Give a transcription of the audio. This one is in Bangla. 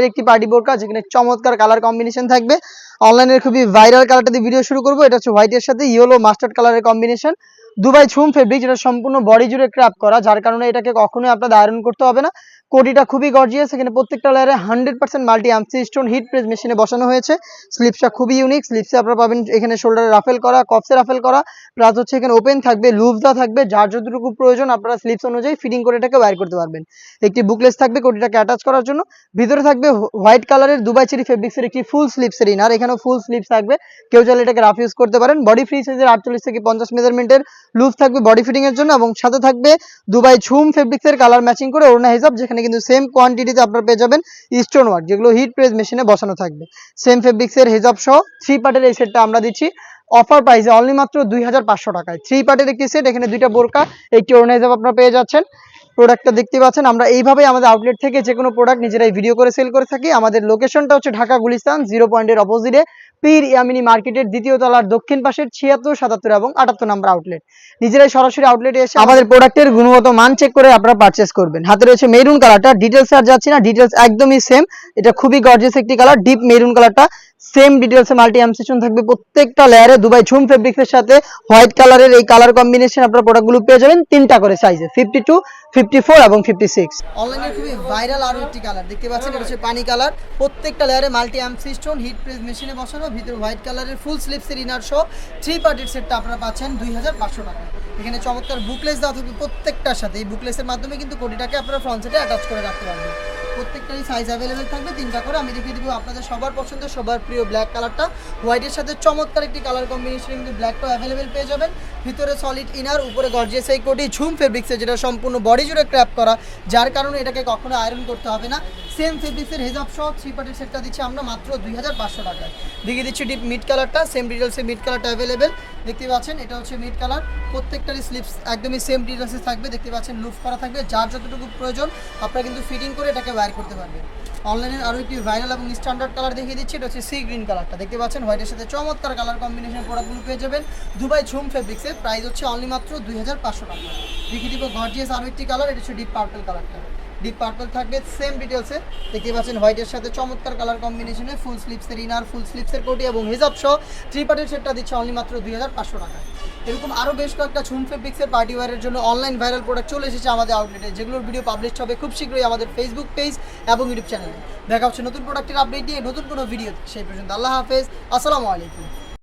এর একটি পার্টি বোরকা, যেখানে চমৎকার কালার কম্বিনেশন থাকবে। অনলাইনের খুবই ভাইরাল কালারটা দিয়ে ভিডিও শুরু করব। এটা হচ্ছে হোয়াইটের সাথে ইয়েলো মাস্টার্ড কালারের কম্বিনেশন দুবাই ছুম ফেব্রিক যেটা সম্পূর্ণ বডি জুড়ে ক্র্যাপ করা, যার কারণে এটাকে কখনোই আপনাদের আয়রন করতে হবে না। কোটিটা খুবই গর্জিয়াস এখানে প্রত্যেকটা লেয়ারে হান্ড্রেড পার্সেন্ট মাল্টি আমসি স্টোন হিট প্রেস মেশিনে বসানো হয়েছে। স্লিপসটা খুবই ইউনিক স্লিপসে আপনারা পাবেন এখানে শোল্ডারে রাফেল করা কপসে রাফেল করা প্লাস হচ্ছে এখানে ওপেন থাকবে দেওয়া থাকবে, যার যতটুকু প্রয়োজন আপনারা স্লিপস অনুযায়ী ফিটিং করে এটাকে ওয়্যার করতে পারবেন। একটি বুকলেস থাকবে কোটিটাকে অ্যাটাচ করার জন্য। ভিতরে থাকবে হোয়াইট কালারের দুবাই চেরি ফেব্রিক্সের একটি ফুল স্লিপসের ইনার এখানেও ফুল স্লিপস থাকবে। কেউ চাইলে এটাকে রাফ ইউজ করতে পারেন। বডি ফ্রি সাইজের আটচল্লিশ থেকে পঞ্চাশ মেজারমেন্টের লুজ থাকবে বডি ফিটিং এর জন্য, এবং সাথে থাকবে দুবাই ঝুম ফেব্রিক্সের কালার ম্যাচিং করে ওড়না হিসাব যেখানে কিন্তু সেম কোয়ান্টিটিতে আপনারা পেয়ে যাবেন স্টোন ওয়ার্ক যেগুলো হিট প্রেস মেশিনে বসানো থাকবে। সেম ফেব্রিক্সের হেজাব সহ থ্রি পার্টের এই সেটটা আমরা দিচ্ছি। অফার প্রাইসে অনলি মাত্র দুই হাজার পাঁচশো টাকায়। থ্রি পার্টের একটি সেট এখানে দুইটা বোরকা, একটি ওড়না হিসাব আপনারা পেয়ে যাচ্ছেন। প্রোডাক্টটা দেখতে পাচ্ছেন, আমরা এইভাবেই আমাদের আউটলেট থেকে যে কোনো প্রোডাক্ট নিজেরাই ভিডিও করে সেল করে থাকি। আমাদের লোকেশনটা হচ্ছে ঢাকা গুলিস্তান জিরো পয়েন্টের অপোজিটে পীর ইয়ামিনী মার্কেটের দ্বিতীয় তলার দক্ষিণ পাশের ছিয়াত্তর, সাতাত্তর এবং আটাত্তর নম্বর আউটলেট নিজেরাই সরাসরি আউটলেটে এসে আমাদের প্রোডাক্টের গুণগত মান চেক করে আপনারা পারচেস করবেন। হাতে রয়েছে মেরুন কালারটা ডিটেলস আর যাচ্ছি না ডিটেলস একদমই সেম এটা খুবই গর্জিয়াস একটি কালার ডিপ মেরুন কালারটা সেম ডিটেলসে মাল্টি অ্যামসেশন থাকবে। প্রত্যেকটা লেয়ারে দুবাই ঝুম ফেব্রিক্সের সাথে হোয়াইট কালারের এই কালার কম্বিনেশন আপনারা প্রোডাক্টগুলো পেয়ে যাবেন তিনটা করে সাইজে ফিফটি টু ফিফটি ফোর এবং ফিফটি সিক্স অনলাইনে খুবই ভাইরাল আরও একটি কালার দেখতে পাচ্ছেন এটা হচ্ছে পানি কালার প্রত্যেকটা লেয়ারে মাল্টি অ্যামসিস্টোন হিট প্রেস মেশিনে বসানো, ভিতরে হোয়াইট কালারের ফুল স্লিপসের ইনার শো থ্রি পার্টির সেটটা আপনারা পাচ্ছেন দুই হাজার পাঁচশো টাকা এখানে চমৎকার বুকলেস দেওয়া থাকবে প্রত্যেকটার সাথে। এই বুকলেসের মাধ্যমে কিন্তু কোটিটাকে আপনারা ফ্রন্ট সেটে অ্যাটাচ করে রাখতে পারবেন। প্রত্যেকটারই সাইজ অ্যাভেলেবেল থাকবে, তিনটা করে। আমি দেখিয়ে দিব আপনাদের সবার পছন্দের, সবার প্রিয় ব্ল্যাক কালারটা হোয়াইটের সাথে চমৎকার একটি কালার কম্বিনেশন কিন্তু ব্ল্যাকটাও অ্যাভেলেবেল পেয়ে যাবেন। ভিতরে সলিড ইনার উপরে গর্জিয়াস এই কোটি ঝুম ফেব্রিক্সে যেটা সম্পূর্ণ বডি জুড়ে ক্র্যাপ করা, যার কারণে এটাকে কখনো আয়রন করতে হবে না। সেম ফেব্রিক্সের হেজাব সহ থ্রি পার্টের সেটটা দিচ্ছি আমরা মাত্র দুই হাজার পাঁচশো টাকায়। দেখিয়ে দিচ্ছি ডিপ মিড কালারটা সেম ডিটেলসে মিড কালারটা অ্যাভেলেবেল দেখতে পাচ্ছেন, এটা হচ্ছে মিড কালার প্রত্যেকটারই স্লিপস একদমই সেম ডিটেলসে থাকবে। দেখতে পাচ্ছেন লুফ করা থাকবে। যার যতটুকু প্রয়োজন, আপনারা কিন্তু ফিটিং করে এটাকে ওয়্যার করতে পারবেন। অনলাইনে আরও একটি ভাইরাল এবং স্ট্যান্ডার্ড কালার দেখিয়ে দিচ্ছি, এটা হচ্ছে সি গ্রিন কালারটা দেখতে পাচ্ছেন হোয়াইটের সাথে চমৎকার কালার কম্বিনেশন প্রোডাক্টগুলো পেয়ে যাবেন। দুবাই ঝুম ফেব্রিক্সের প্রাইস হচ্ছে অনলি মাত্র দুই হাজার পাঁচশো টাকা। দেখিয়ে দিব গর্জিয়াস আরও একটি কালার এটা হচ্ছে ডিপ পার্পল কালারটা ডিপ পার্পল থাকবে সেম ডিটেলসে দেখতে পাচ্ছেন হোয়াইটের সাথে চমৎকার কালার কম্বিনেশনে ফুল স্লিপসের ইনার ফুল স্লিপসের কোটি এবং হিজাব সহ থ্রি পার্টের সেটটা দিচ্ছে অনলি মাত্র দুই হাজার পাঁচশো টাকা এরকম আরও বেশ কয়েকটা ঝুম ফেব্রিক্সের পার্টি ওয়ারের জন্য অনলাইন ভাইরাল প্রোডাক্ট চলে এসেছে আমাদের আউটলেটে যেগুলোর ভিডিও পাবলিশ হবে খুব শীঘ্রই আমাদের ফেসবুক পেজ এবং ইউটিউব চ্যানেলে দেখা হচ্ছে নতুন প্রোডাক্টের আপডেট নিয়ে নতুন কোনো ভিডিও সেই পর্যন্ত আল্লাহ হাফেজ। আসসালামু আলাইকুম।